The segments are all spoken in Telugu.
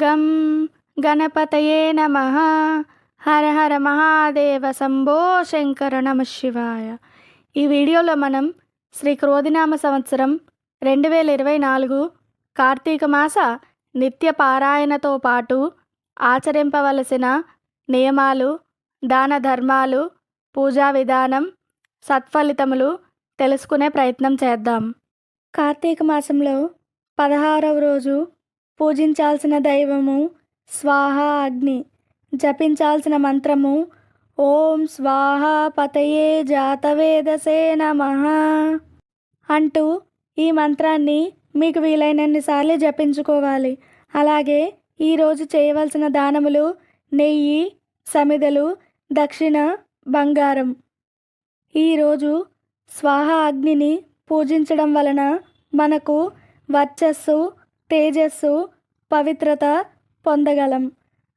గం గణపతయే నమ హర హర మహాదేవ శంభో శంకర నమ శివాయ ఈ వీడియోలో మనం శ్రీ క్రోధినామ సంవత్సరం రెండు వేల ఇరవై నాలుగు కార్తీక మాస నిత్య పారాయణతో పాటు ఆచరింపవలసిన నియమాలు దాన ధర్మాలు పూజా విధానం సత్ఫలితములు తెలుసుకునే ప్రయత్నం చేద్దాం. కార్తీక మాసంలో పదహారవ రోజు పూజించాల్సిన దైవము స్వాహ అగ్ని జపించాల్సిన మంత్రము ఓం స్వాహ పతయే జాతవేదసే నమ అంటూ ఈ మంత్రాన్ని మీకు వీలైనన్నిసార్లు జపించుకోవాలి. అలాగే ఈరోజు చేయవలసిన దానములు నెయ్యి సమిదలు దక్షిణ బంగారం. ఈరోజు స్వాహ అగ్నిని పూజించడం వలన మనకు వర్చస్సు తేజస్సు పవిత్రత పొందగలం.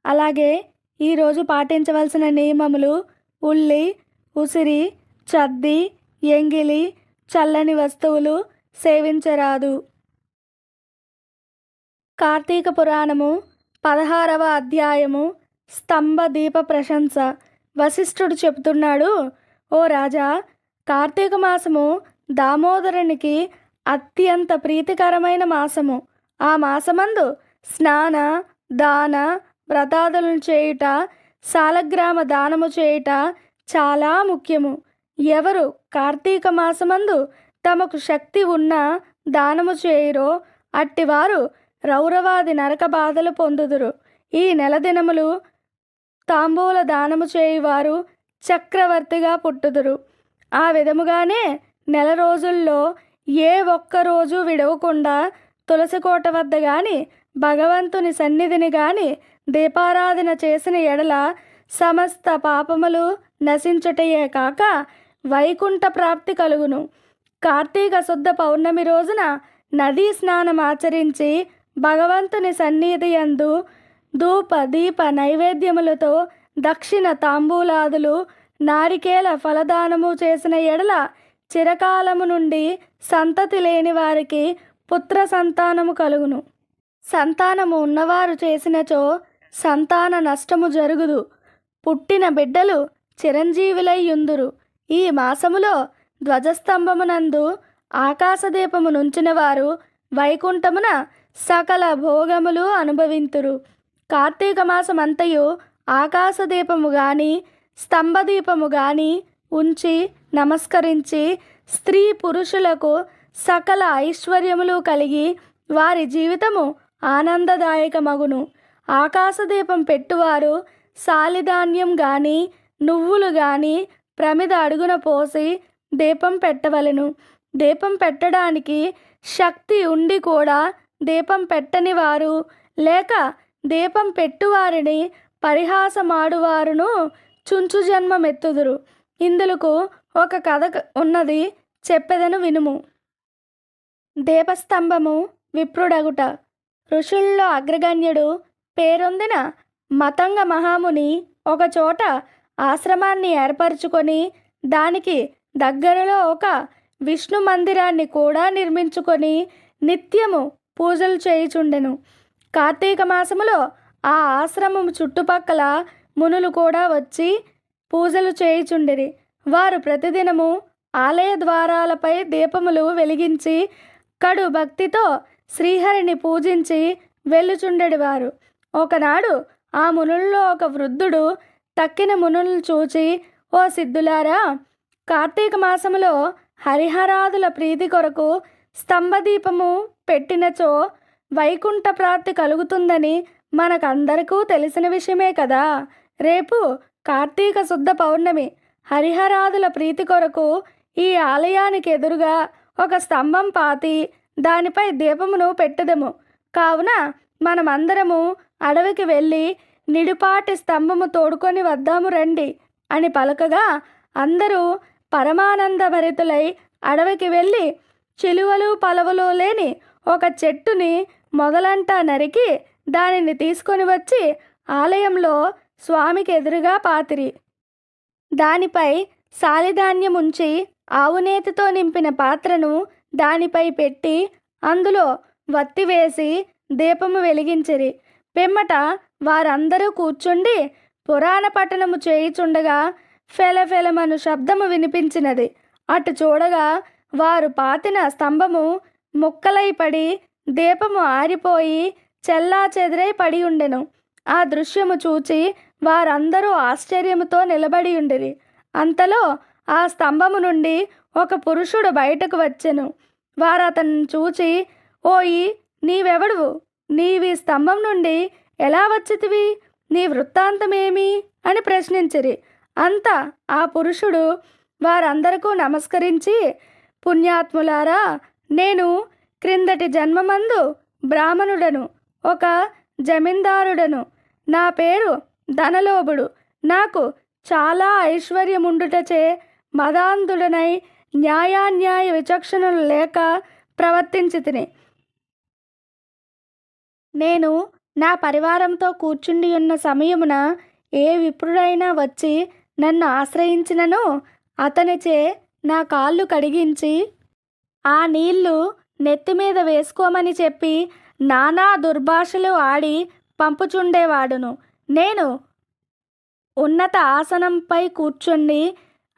అలాగే ఈరోజు పాటించవలసిన నియమములు ఉల్లి ఉసిరి చద్ది ఎంగిలి చల్లని వస్తువులు సేవించరాదు. కార్తీక పురాణము పదహారవ అధ్యాయము స్తంభ దీప ప్రశంస. వశిష్ఠుడు చెబుతున్నాడు ఓ రాజా కార్తీక మాసము దామోదరునికి అత్యంత ప్రీతికరమైన మాసము. ఆ మాసమందు స్నాన దాన వ్రతాదులను చేయుట సాలగ్రామ దానము చేయుట చాలా ముఖ్యము. ఎవరు కార్తీక మాసమందు తమకు శక్తి ఉన్న దానము చేయురో అట్టివారు రౌరవాది నరక బాధలు పొందుదురు. ఈ నెల దినములు తాంబూల దానము చేయువారు చక్రవర్తిగా పుట్టుదురు. ఆ విధముగానే నెల రోజుల్లో ఏ ఒక్క రోజు విడవకుండా తులసికోట వద్ద గాని భగవంతుని సన్నిధిని గాని దీపారాధన చేసిన ఎడల సమస్త పాపములు నశించుటయే కాక వైకుంఠ ప్రాప్తి కలుగును. కార్తీక శుద్ధ పౌర్ణమి రోజున నదీ స్నానం ఆచరించి భగవంతుని సన్నిధి యందు ధూప దీప నైవేద్యములతో దక్షిణ తాంబూలాదులు నారికేల ఫలదానము చేసిన ఎడల చిరకాలము నుండి సంతతి లేని వారికి పుత్ర సంతానము కలుగును. సంతానము ఉన్నవారు చేసినచో సంతాన నష్టము జరుగుదు. పుట్టిన బిడ్డలు చిరంజీవులయ్యుందురు. ఈ మాసములో ధ్వజస్తంభమునందు ఆకాశదీపము నుంచిన వారు వైకుంఠమున సకల భోగములు అనుభవింతురు. కార్తీక మాసమంతయు ఆకాశదీపము గాని స్తంభదీపము గాని ఉంచి నమస్కరించి స్త్రీ పురుషులకు సకల ఐశ్వర్యములు కలిగి వారి జీవితము ఆనందదాయకమగును. ఆకాశదీపం పెట్టువారు సాలిధాన్యం గాని నువ్వులు గాని ప్రమిద అడుగున పోసి దీపం పెట్టవలెను. దీపం పెట్టడానికి శక్తి ఉండి కూడా దీపం పెట్టని వారు లేక దీపం పెట్టువారిని పరిహాసమాడువారును చుంచు జన్మమెత్తుదురు. ఇందులకు ఒక కథ ఉన్నది చెప్పెదను వినుము. దేవస్తంభము విప్రుడగుట. ఋషుల్లో అగ్రగణ్యుడు పేరొందిన మతంగ మహాముని ఒకచోట ఆశ్రమాన్ని ఏర్పరచుకొని దానికి దగ్గరలో ఒక విష్ణు మందిరాన్ని కూడా నిర్మించుకొని నిత్యము పూజలు చేయుచుండెను. కార్తీక మాసములో ఆ ఆశ్రమం చుట్టుపక్కల మునులు కూడా వచ్చి పూజలు చేయుచుండిరి. వారు ప్రతిదినము ఆలయ ద్వారాలపై దీపములు వెలిగించి కడు భక్తితో శ్రీహరిని పూజించి వెళ్ళుచుండెడివారు. ఒకనాడు ఆ మునుల్లో ఒక వృద్ధుడు తక్కిన మునులు చూచి ఓ సిద్ధులారా కార్తీక మాసములో హరిహరాదుల ప్రీతి కొరకు స్తంభదీపము పెట్టినచో వైకుంఠ ప్రాప్తి కలుగుతుందని మనకందరికూ తెలిసిన విషయమే కదా. రేపు కార్తీక శుద్ధ పౌర్ణమి. హరిహరాదుల ప్రీతి కొరకు ఈ ఆలయానికి ఎదురుగా ఒక స్తంభం పాతి దానిపై దీపమును పెట్టదము. కావున మనమందరము అడవికి వెళ్ళి నిడిపాటి స్తంభము తోడుకొని వద్దాము రండి అని పలకగా అందరూ పరమానంద భరితులై అడవికి వెళ్ళి చిలువలు పలవలు లేని ఒక చెట్టుని మొదలంటా నరికి దానిని తీసుకొని వచ్చి ఆలయంలో స్వామికి ఎదురుగా పాతిరి. దానిపై సాలిధాన్యం ఉంచి ఆవునేతితో నింపిన పాత్రను దానిపై పెట్టి అందులో వత్తి వేసి దీపము వెలిగించిరి. పిమ్మట వారందరూ కూర్చుండి పురాణ పట్టణము చేయుచుండగా ఫెలఫెలమను శబ్దము వినిపించినది. అటు చూడగా వారు పాతిన స్తంభము ముక్కలై పడి దీపము ఆరిపోయి చెల్లా చెదిరై పడి ఉండెను. ఆ దృశ్యము చూచి వారందరూ ఆశ్చర్యముతో నిలబడి ఉండిరి. అంతలో ఆ స్తంభము నుండి ఒక పురుషుడు బయటకు వచ్చెను. వారు అతన్ని చూచి ఓయి నీవెవడువు? నీవి స్తంభం నుండి ఎలా వచ్చితివి? నీ వృత్తాంతమేమి? అని ప్రశ్నించిరి. అంతా ఆ పురుషుడు వారందరకు నమస్కరించి పుణ్యాత్ములారా నేను క్రిందటి జన్మమందు బ్రాహ్మణుడను ఒక జమీందారుడను. నా పేరు ధనలోభుడు. నాకు చాలా ఐశ్వర్యముండుటచే మదాంధుడనై న్యాయాన్యాయ విచక్షణలు లేక ప్రవర్తించి తిని నేను నా పరివారంతో కూర్చుండి ఉన్న సమయమున ఏ విప్రుడైనా వచ్చి నన్ను ఆశ్రయించినను అతనిచే నా కాళ్ళు కడిగించి ఆ నీళ్ళు నెత్తి మీద వేసుకోమని చెప్పి నానా దుర్భాషలు ఆడి పంపుచుండేవాడును. నేను ఉన్నత ఆసనంపై కూర్చుండి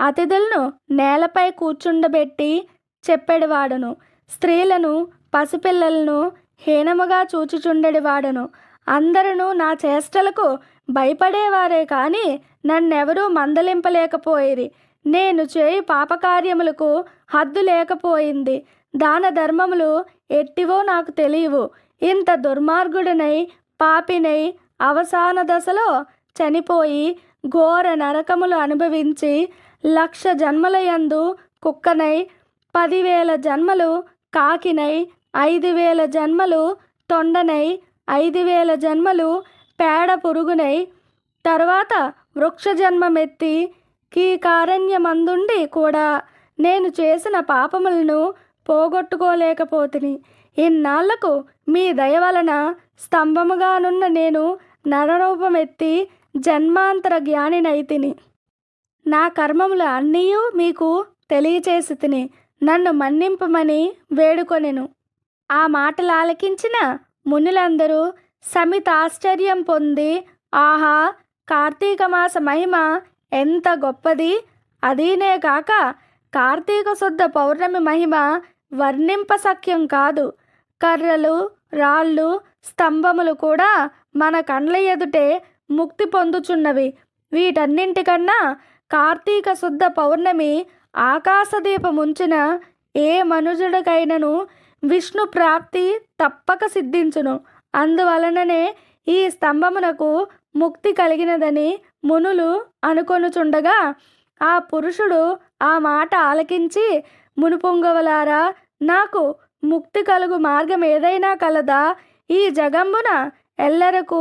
అతిథులను నేలపై కూర్చుండబెట్టి చెప్పేడివాడును. స్త్రీలను పసిపిల్లలను హీనముగా చూచుచుండెడివాడను. అందరూ నా చేష్టలకు భయపడేవారే కానీ నన్నెవరూ మందలింపలేకపోయిరి. నేను చేయి పాపకార్యములకు హద్దు లేకపోయింది. దాన ధర్మములు ఎట్టివో నాకు తెలియవు. ఇంత దుర్మార్గుడినై పాపినై అవసాన దశలో చనిపోయి ఘోర నరకములు అనుభవించి లక్ష జన్మలయందు కుక్కనై పదివేల జన్మలు కాకినై ఐదు వేల జన్మలు తొండనై ఐదు వేల జన్మలు పేడ పురుగునై తర్వాత వృక్ష జన్మమెత్తి కీకారణ్యమందుండి కూడా నేను చేసిన పాపములను పోగొట్టుకోలేకపోతిని. ఇన్నాళ్ళకు మీ దయ వలన స్తంభముగానున్న నేను నరరూపమెత్తి జన్మాంతర జ్ఞానినైతిని. నా కర్మములు అన్నీ మీకు తెలియచేసి తిని నన్ను మన్నింపమని వేడుకొనెను. ఆ మాటలు ఆలకించిన మునులందరూ సమిత ఆశ్చర్యం పొంది ఆహా కార్తీక మాస మహిమ ఎంత గొప్పది! అదీనే కాక కార్తీక శుద్ధ పౌర్ణమి మహిమ వర్ణింపసఖ్యం కాదు. కర్రలు రాళ్ళు స్తంభములు కూడా మన కండ్ల ఎదుటే ముక్తి పొందుచున్నవి. వీటన్నింటికన్నా కార్తీక శుద్ధ పౌర్ణమి ఆకాశదీపముంచిన ఏ మనుజుడికైనను విష్ణు ప్రాప్తి తప్పక సిద్ధించును. అందువలననే ఈ స్తంభమునకు ముక్తి కలిగినదని మునులు అనుకొనుచుండగా ఆ పురుషుడు ఆ మాట ఆలకించి మునుపొంగవలారా నాకు ముక్తి కలుగు మార్గం ఏదైనా కలదా ఈ జగంబున ఎల్లరకు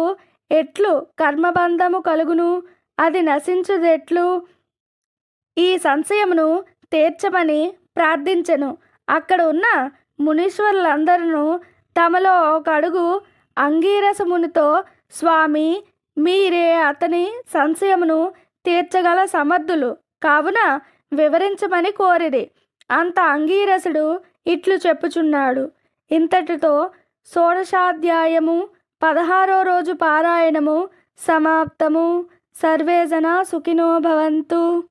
ఎట్లు కర్మబంధము కలుగును అది నశించుదెట్లు ఈ సంశయమును తీర్చమని ప్రార్థించెను. అక్కడ ఉన్న మునీశ్వరులందరూ తమలో ఒక అడుగు అంగీరస మునితో స్వామి మీరే అతని సంశయమును తీర్చగల సమర్థులు. కావున వివరించమని కోరిది అంత అంగీరసుడు ఇట్లు చెప్పుచున్నాడు. ఇంతటితో షోడశాధ్యాయము పదహారో రోజు పారాయణము సమాప్తము. సర్వేజన సుఖినో భవంతు.